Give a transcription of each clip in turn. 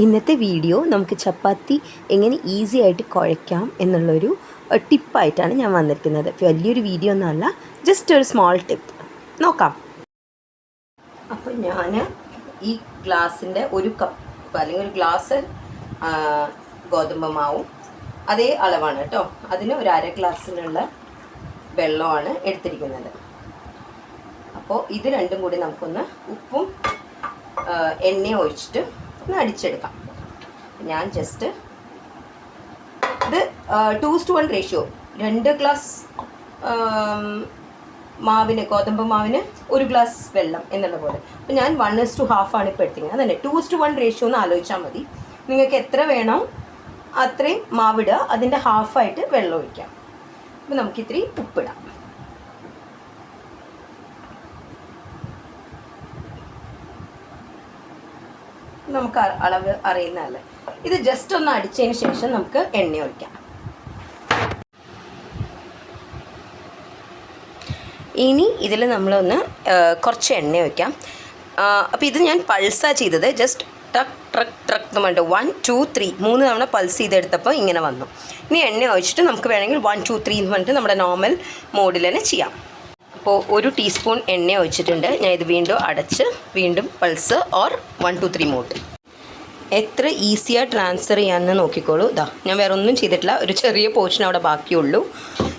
ഇന്നത്തെ വീഡിയോ നമുക്ക് ചപ്പാത്തി എങ്ങനെ ഈസി ആയിട്ട് കുഴയ്ക്കാം എന്നുള്ളൊരു ടിപ്പായിട്ടാണ് ഞാൻ വന്നിരിക്കുന്നത്. വലിയൊരു വീഡിയോ ഒന്നുമല്ല ജസ്റ്റ് ഒരു സ്മോൾ ടിപ്പ് നോക്കാം. അപ്പോൾ ഞാൻ ഈ ഗ്ലാസിന്റെ ഒരു കപ്പ് അല്ലെങ്കിൽ ഒരു ഗ്ലാസ് ഗോതമ്പ് മാവും അതേ അളവാണ് കേട്ടോ. അതിന് ഒരു അര ഗ്ലാസ്സിനുള്ള വെള്ളമാണ് എടുത്തിരിക്കുന്നത്. അപ്പോൾ ഇത് രണ്ടും കൂടി നമുക്കൊന്ന് ഉപ്പും എണ്ണയും ഒഴിച്ചിട്ട് ഒന്ന് അടിച്ചെടുക്കാം. ഞാൻ ജസ്റ്റ് ഇത് ടു ടു വൺ റേഷ്യോ രണ്ട് ഗ്ലാസ് മാവിന് ഗോതമ്പ് മാവിന് ഒരു ഗ്ലാസ് വെള്ളം എന്നുള്ള പോലെ. അപ്പോൾ ഞാൻ വൺ ഇസ് ടു ഹാഫ് ആണ് ഇപ്പോൾ എടുത്തിരിക്കുന്നത്. അതന്നെ ടു ടു വൺ റേഷ്യോ എന്ന് ആലോചിച്ചാൽ മതി. നിങ്ങൾക്ക് എത്ര വേണോ അത്രയും മാവിടുക അതിന്റെ ഹാഫായിട്ട് വെള്ളം ഒഴിക്കാം. അപ്പോൾ നമുക്ക് ഇത്തിരി ഉപ്പിടാം. നമുക്ക് അളവ് അറിയുന്നതല്ലേ. ഇത് ജസ്റ്റ് ഒന്ന് അടിച്ചതിന് ശേഷം നമുക്ക് എണ്ണ ഒഴിക്കാം. ഇനി ഇതിൽ നമ്മളൊന്ന് കുറച്ച് എണ്ണ ഒഴിക്കാം. അപ്പോൾ ഇത് ഞാൻ പൾസാണ് ചെയ്തത്. ജസ്റ്റ് ട്രക്ക് ട്രക്ക് ട്രക്ക് എന്ന് പറഞ്ഞിട്ട് വൺ ടു ത്രീ മൂന്ന് തവണ പൾസ് ചെയ്തെടുത്തപ്പോൾ ഇങ്ങനെ വന്നു. ഇനി എണ്ണ ഒഴിച്ചിട്ട് നമുക്ക് വേണമെങ്കിൽ വൺ ടു ത്രീ എന്ന് പറഞ്ഞിട്ട് നമ്മുടെ നോർമൽ മോഡിൽ തന്നെ ചെയ്യാം. അപ്പോൾ ഒരു ടീസ്പൂൺ എണ്ണ ഒഴിച്ചിട്ടുണ്ട്. ഞാൻ ഇത് വീണ്ടും അടച്ച് വീണ്ടും pulse or one two three mode എത്ര ഈസിയാണ് ട്രാൻസ്ഫർ ചെയ്യാമെന്ന് നോക്കിക്കോളൂ. ഇതാ ഞാൻ വേറെ ഒന്നും ചെയ്തിട്ടില്ല. ഒരു ചെറിയ പോർഷൻ അവിടെ ബാക്കിയുള്ളൂ.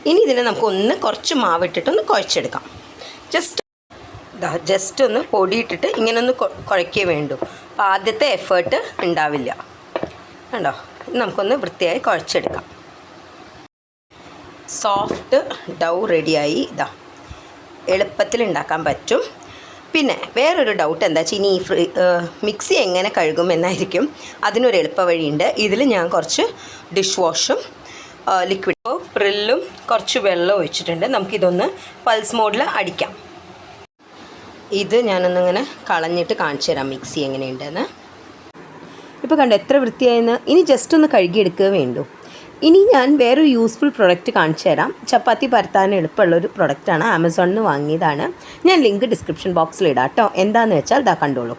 ഇനി ഇതിനെ നമുക്ക് ഒന്ന് കുറച്ച് മാവിട്ടിട്ട് ഒന്ന് കുഴച്ചെടുക്കാം. ജസ്റ്റ് ഇതാ ജസ്റ്റ് ഒന്ന് പൊടിയിട്ടിട്ട് ഇങ്ങനെ ഒന്ന് കുഴക്കേ വേണ്ടു. അപ്പോൾ ആദ്യത്തെ എഫേർട്ട് ഉണ്ടാവില്ല. കണ്ടോ? നമുക്കൊന്ന് വൃത്തിയായി കുഴച്ചെടുക്കാം. സോഫ്റ്റ് ഡൗ റെഡിയായി ഇതാ എളുപ്പത്തിൽ ഉണ്ടാക്കാൻ പറ്റും. പിന്നെ വേറൊരു ഡൗട്ട് എന്താ വെച്ചാൽ ഇനി ഈ ഫ്രീ മിക്സി എങ്ങനെ കഴുകും എന്നായിരിക്കും. അതിനൊരു എളുപ്പ വഴിയുണ്ട്. ഇതിൽ ഞാൻ കുറച്ച് ഡിഷ് വാഷും ലിക്വിഡ് പ്രില്ലും കുറച്ച് വെള്ളം ഒഴിച്ചിട്ടുണ്ട്. നമുക്കിതൊന്ന് പൾസ് മോഡിൽ അടിക്കാം. ഇത് ഞാനൊന്നിങ്ങനെ കളഞ്ഞിട്ട് കാണിച്ചു തരാം മിക്സി എങ്ങനെയുണ്ടെന്ന്. ഇപ്പോൾ കണ്ടോ എത്ര വൃത്തിയായെന്ന്? ഇനി ജസ്റ്റ് ഒന്ന് കഴുകിയെടുക്കുക വേണ്ടു ഇനി ഞാൻ വേറൊരു യൂസ്ഫുൾ പ്രൊഡക്റ്റ് കാണിച്ചു തരാം. ചപ്പാത്തി പരത്താൻ എളുപ്പമുള്ളൊരു പ്രൊഡക്റ്റാണ് ആമസോണിൽ നിന്ന് വാങ്ങിയതാണ്. ഞാൻ ലിങ്ക് ഡിസ്ക്രിപ്ഷൻ ബോക്സിൽ ഇടാം കേട്ടോ എന്താണെന്ന് വെച്ചാൽ ഇതാ കണ്ടോളൂ.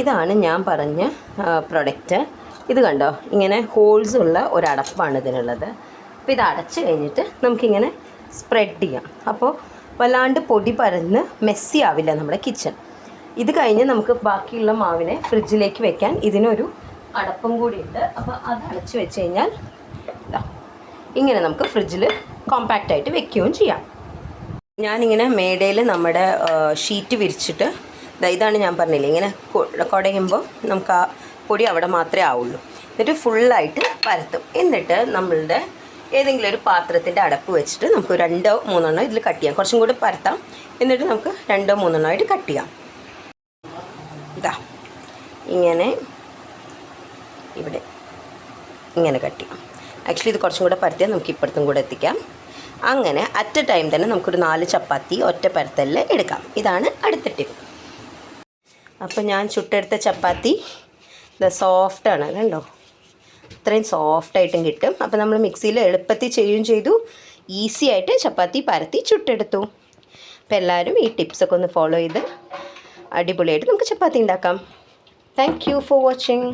ഇതാണ് ഞാൻ പറഞ്ഞ പ്രൊഡക്റ്റ് ഇത് കണ്ടോ? ഇങ്ങനെ ഹോൾസ് ഉള്ള ഒരു അടപ്പാണ് ഇതിനുള്ളത്. അപ്പോൾ ഇത് അടച്ച് കഴിഞ്ഞിട്ട് നമുക്കിങ്ങനെ സ്പ്രെഡ് ചെയ്യാം. അപ്പോൾ വല്ലാണ്ട് പൊടി പരന്ന് മെസ്സി ആവില്ല നമ്മുടെ കിച്ചൺ ഇത് കഴിഞ്ഞ് നമുക്ക് ബാക്കിയുള്ള മാവിനെ ഫ്രിഡ്ജിലേക്ക് വെക്കാൻ ഇതിനൊരു അടപ്പും കൂടി ഉണ്ട് അപ്പോൾ അത് അടച്ച് വെച്ച് കഴിഞ്ഞാൽ ഇങ്ങനെ നമുക്ക് ഫ്രിഡ്ജിൽ കോമ്പാക്റ്റ് ആയിട്ട് വെക്കുകയും ചെയ്യാം. ഞാനിങ്ങനെ മേടയിൽ നമ്മുടെ ഷീറ്റ് വിരിച്ചിട്ട് ഇതാണ് ഞാൻ പറഞ്ഞില്ല ഇങ്ങനെ കുടയുമ്പോൾ നമുക്ക് ആ പൊടി അവിടെ മാത്രമേ ആവുള്ളൂ. എന്നിട്ട് ഫുള്ളായിട്ട് പരത്തും. എന്നിട്ട് നമ്മളുടെ ഏതെങ്കിലും ഒരു പാത്രത്തിന്റെ അടപ്പ് വെച്ചിട്ട് നമുക്ക് രണ്ടോ മൂന്നെണ്ണോ ഇതിൽ കട്ട് ചെയ്യാം. കുറച്ചും കൂടി പരത്താം. എന്നിട്ട് നമുക്ക് രണ്ടോ മൂന്നെണ്ണോ ആയിട്ട് കട്ട് ചെയ്യാം. ഇതാ ഇങ്ങനെ ഇവിടെ ഇങ്ങനെ കട്ട് ചെയ്യാം. ആക്ച്വലി ഇത് കുറച്ചും കൂടെ പരത്തിയാൽ നമുക്ക് ഇപ്പുറത്തും കൂടെ എത്തിക്കാം. അങ്ങനെ അറ്റ് ടൈം തന്നെ നമുക്കൊരു നാല് ചപ്പാത്തി ഒറ്റ പരത്തലിൽ എടുക്കാം. ഇതാണ് അടുത്ത ടിപ്പ് അപ്പോൾ ഞാൻ ചുട്ടെടുത്ത ചപ്പാത്തി ഇത് സോഫ്റ്റാണ് കണ്ടോ? ഇത്രയും സോഫ്റ്റായിട്ടും കിട്ടും. അപ്പോൾ നമ്മൾ മിക്സിയിൽ എളുപ്പത്തിൽ ചെയ്യുകയും ചെയ്തു. ഈസി ആയിട്ട് ചപ്പാത്തി പരത്തി ചുട്ടെടുത്തു. അപ്പോൾ എല്ലാവരും ഈ ടിപ്സൊക്കെ ഒന്ന് ഫോളോ ചെയ്ത് അടിപൊളിയായിട്ട് നമുക്ക് ചപ്പാത്തി ഉണ്ടാക്കാം. Thank for watching